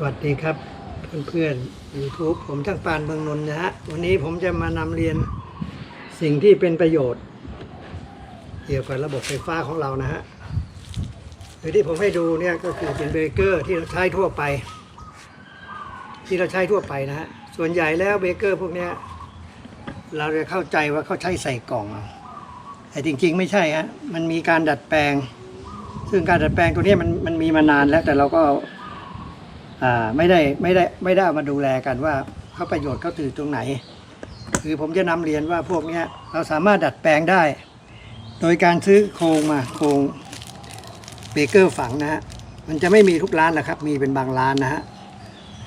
สวัสดีครับเพื่อนๆ YouTube ผมช่างปานเมืองนนท์นะฮะ วันนี้ผมจะมานำเรียนสิ่งที่เป็นประโยชน์ เกี่ยวกับระบบไฟฟ้าของเรานะฮะโดยที่ผมให้ดูเนี่ยก็คือเป็นเบรกเกอร์ที่เราใช้ทั่วไป ที่เราใช้ทั่วไปนะฮะ ส่วนใหญ่แล้วเบรกเกอร์พวกเนี้ยเราจะเข้าใจว่าเขาใช้ใส่กล่อง แต่จริงๆ ไม่ใช่ฮะ มันมีการดัดแปลง ซึ่งการดัดแปลงตัวนี้มันมันมีมานานแล้วแต่เราก็ ไม่ได้ไม่ได้ไม่ได้เอามาดูแลกันว่าเขาประโยชน์เขาถือตรงไหน คือผมจะนำเรียนว่าพวกเนี้ยเราสามารถดัดแปลงได้ โดยการซื้อโครงมาโครงเบเกอร์ฝังนะฮะมันจะไม่มีทุกร้านนะครับ มีเป็นบางร้านนะฮะ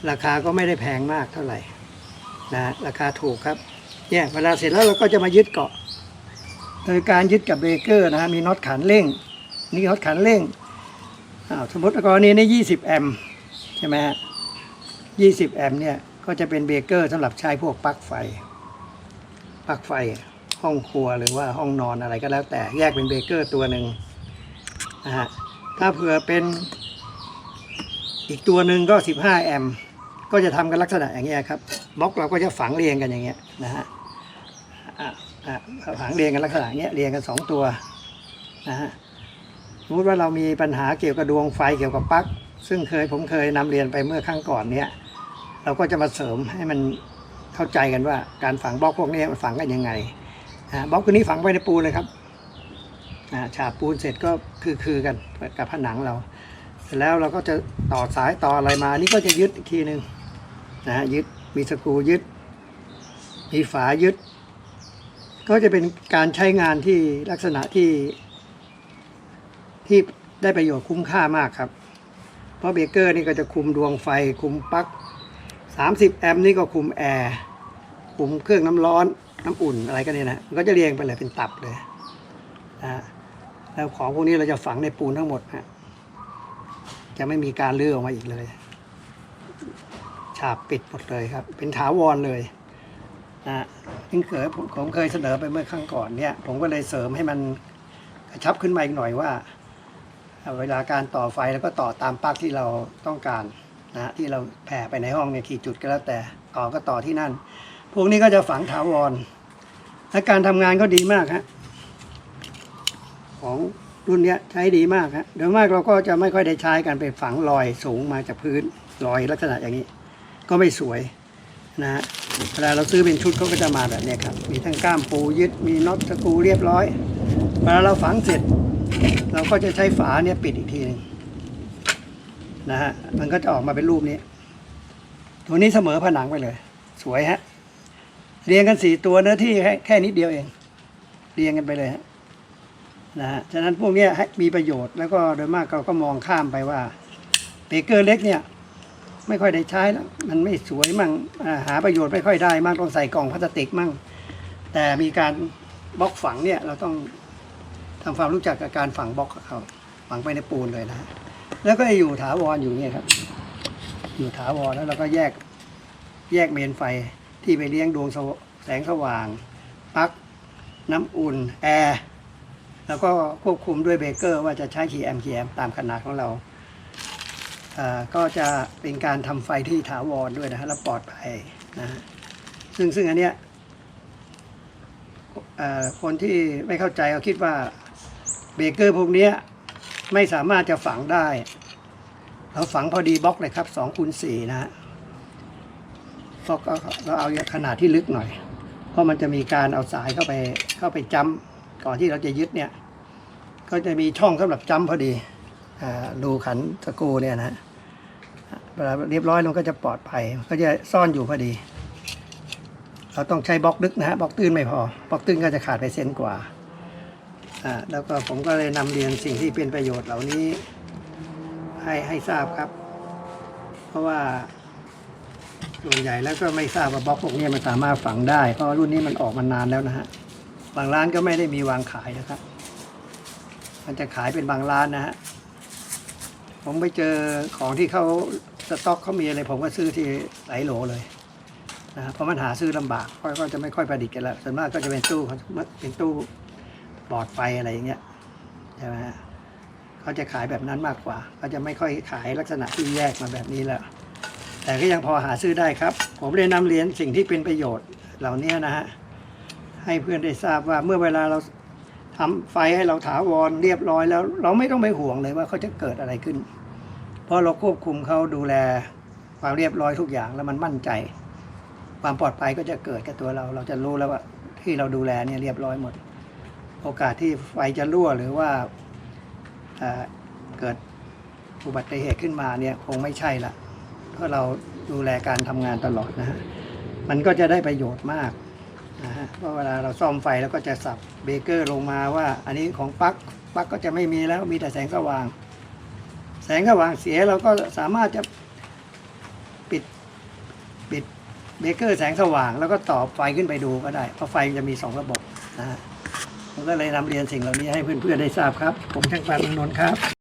ราคาก็ไม่ได้แพงมากเท่าไหร่นะราคาถูกครับเนี่ยเวลาเสร็จแล้วเราก็จะมายึดเกาะ โดยการยึดกับเบเกอร์นะฮะมีน็อตขันเร่ง นี่น็อตขันเร่งอ้าวสมมติกรณีนี้20 แอมป์ ช่ไหมฮะ20 แอมป์เนี่ย ก็จะเป็นเบรกเกอร์สำหรับใช้พวกปลั๊กไฟ ปลั๊กไฟห้องครัวหรือว่าห้องนอนอะไรก็แล้วแต่แยกเป็นเบรกเกอร์ตัวหนึ่งนะฮะ ถ้าเผื่อเป็นอีกตัวหนึ่งก็ 15 แอมป์ก็จะทำกันลักษณะอย่างเงี้ยครับบล็อกเราก็จะฝังเรียงกันอย่างเงี้ยนะฮะอะอะฝังเรียงกันลักษณะเงี้ยเรียงกันสองตัวนะฮะสมมติว่าเรามีปัญหาเกี่ยวกับดวงไฟเกี่ยวกับปลั๊ก ซึ่งเคยผมเคยนำเรียนไปเมื่อครั้งก่อนเนี้ยเราก็จะมาเสริมให้มันเข้าใจกันว่า การฝังบล็อกพวกนี้มันฝังกันยังไงอ่าบล็อกตัวนี้ฝังไว้ในปูนเลยครับอ่าฉาบปูนเสร็จก็คือคือกันกับผนังเรา เสร็จแล้วเราก็จะต่อสายต่ออะไรมา นี่ก็จะยึดอีกทีหนึ่งนะฮะยึดมีสกรูยึด มีฝายึด ก็จะเป็นการใช้งานที่ลักษณะที่ที่ได้ประโยชน์คุ้มค่ามากครับ เพราะเบเกอร์นี่ก็จะคุมดวงไฟคุมปลั๊ก30 แอมป์นี่ก็คุมแอร์คุมเครื่องน้ำร้อนน้ำอุ่นอะไรกันเนี่ยนะมันก็จะเรียงไปเลยเป็นตับเลยนะแล้วของพวกนี้เราจะฝังในปูนทั้งหมดฮะจะไม่มีการเลื้อออกมาอีกเลย ฉาบปิดหมดเลยครับ เป็นถาวรเลยนะฮะซึ่งเคยผมเคยเสนอไปเมื่อครั้งก่อนเนี่ย ผมก็เลยเสริมให้มันกระชับขึ้นมาอีกหน่อยว่า เวลาการต่อไฟแล้วก็ต่อตามปลั๊กที่เราต้องการนะที่เราแผ่ไปในห้องเนี่ยกี่จุดก็แล้วแต่ต่อก็ต่อที่นั่น พวกนี้ก็จะฝังถาวร และการทำงานก็ดีมากฮะของรุ่นนี้ใช้ดีมากฮะโดยมากเราก็จะไม่ค่อยได้ใช้กันไปฝังลอยสูงมาจากพื้นลอยลักษณะอย่างนี้ ก็ไม่สวยนะฮะเวลาเราซื้อเป็นชุดเขาก็จะมาแบบนี้ครับ มีทั้งก้ามปูยึดมีน็อตสกูเรียบร้อยเวลาเราฝังเสร็จ เราก็จะใช้ฝาเนี่ยปิดอีกทีหนึงนะฮะมันก็จะออกมาเป็นรูปนี้ ตัวนี้เสมอผนังไปเลย สวยฮะ เรียงกันสี่ตัวเนื้อที่แค่แค่นิดเดียวเอง เรียงกันไปเลยฮะนะฮะฉะนั้นพวกนี้ให้มีประโยชน์แล้วก็โดยมากเราก็มองข้ามไปว่าเบเกอร์เล็กเนี่ย ไม่ค่อยได้ใช้แล้ว มันไม่สวยมั่งหาประโยชน์ไม่ค่อยได้มั่งต้องใส่กล่องพลาสติกมั่งแต่มีการบล็อกฝังเนี่ยเราต้อง ทำความรู้จักกับการฝังบล็อกเขาฝังไปในปูนเลยนะฮะแล้วก็อยู่ถาวรอยู่เนี่ยครับ อยู่ถาวรแล้วเราก็แยกแยกเมนไฟที่ไปเลี้ยงดวงแสงสว่างปลั๊กน้ำอุ่นแอร์แล้วก็ควบคุมด้วยเบรกเกอร์ว่าจะใช้กี่แอมป์กี่แอมป์ตามขนาดของเราก็จะเป็นการทำไฟที่ถาวรด้วยนะฮะและปลอดภัยนะซึ่งซึ่งอันเนี้ยคนที่ไม่เข้าใจเขาคิดว่า เบเกอร์พวกนี้ไม่สามารถจะฝังได้ เราฝังพอดีบล็อกเลยครับสองคูณสี่นะฮะเพราะก็เราเอาขนาดที่ลึกหน่อย เพราะมันจะมีการเอาสายเข้าไปเข้าไปจ้ำก่อนที่เราจะยึดเนี่ย ก็จะมีช่องสำหรับจ้ำพอดีอ่ารูขันสกูเนี่ยนะเวลาเรียบร้อยมันก็จะปลอดภัยก็จะซ่อนอยู่พอดี เราต้องใช้บล็อกลึกนะฮะบล็อกตื้นไม่พอบล็อกตื้นก็จะขาดไปเซนกว่า แล้วก็ผมก็เลยนำเรียนสิ่งที่เป็นประโยชน์เหล่านี้ ให้ให้ทราบครับ เพราะว่าส่วนใหญ่แล้วก็ไม่ทราบว่าบล็อกพวกนี้มันสามารถฝังได้ เพราะรุ่นนี้มันออกมานานแล้วนะฮะบางร้านก็ไม่ได้มีวางขายนะครับ มันจะขายเป็นบางร้านนะฮะผมไปเจอของที่เขาสต็อกเขามีอะไรผมก็ซื้อที่ไหลโหลเลยนะเพราะมันหาซื้อลำบากก็จะไม่ค่อยประดิษฐ์กันแล้วส่วนมากก็จะเป็นตู้เป็นตู้ บอดไฟอะไรอย่างเงี้ยใช่ไหมฮะเขาจะขายแบบนั้นมากกว่าเขาจะไม่ค่อยขายลักษณะที่แยกมาแบบนี้แล้วแต่ก็ยังพอหาซื้อได้ครับ ผมเลยนำเรียนสิ่งที่เป็นประโยชน์เหล่านี้นะฮะให้เพื่อนได้ทราบว่าเมื่อเวลาเราทำไฟให้เราถาวรเรียบร้อยแล้ว เราไม่ต้องไปห่วงเลยว่าเขาจะเกิดอะไรขึ้น เพราะเราควบคุมเขาดูแลความเรียบร้อยทุกอย่างแล้วมันมั่นใจ ความปลอดภัยก็จะเกิดกับตัวเรา เราจะรู้แล้วว่าที่เราดูแลเนี่ยเรียบร้อยหมด โอกาสที่ไฟจะรั่วหรือว่าเเกิดอุบัติเหตุขึ้นมาเนี่ยคงไม่ใช่ละเพราะเราดูแลการทำงานตลอดนะฮะมันก็จะได้ประโยชน์มากนะฮะเพราะเวลาเราซ่อมไฟแล้วก็จะสับเบเกอร์ลงมาว่า อันนี้ของปลั๊กปลั๊กก็จะไม่มีแล้วมีแต่แสงสว่าง แสงสว่างเสียเราก็สามารถจะปิดปิดเบเกอร์แสงสว่าง แล้วก็ต่อไฟขึ้นไปดูก็ได้เพราะไฟจะมีสองระบบนะฮะ ผมก็เลยนำเรียนสิ่งเหล่านี้ให้เพื่อนๆได้ทราบครับ ผมช่างปานเมืองนนท์ครับ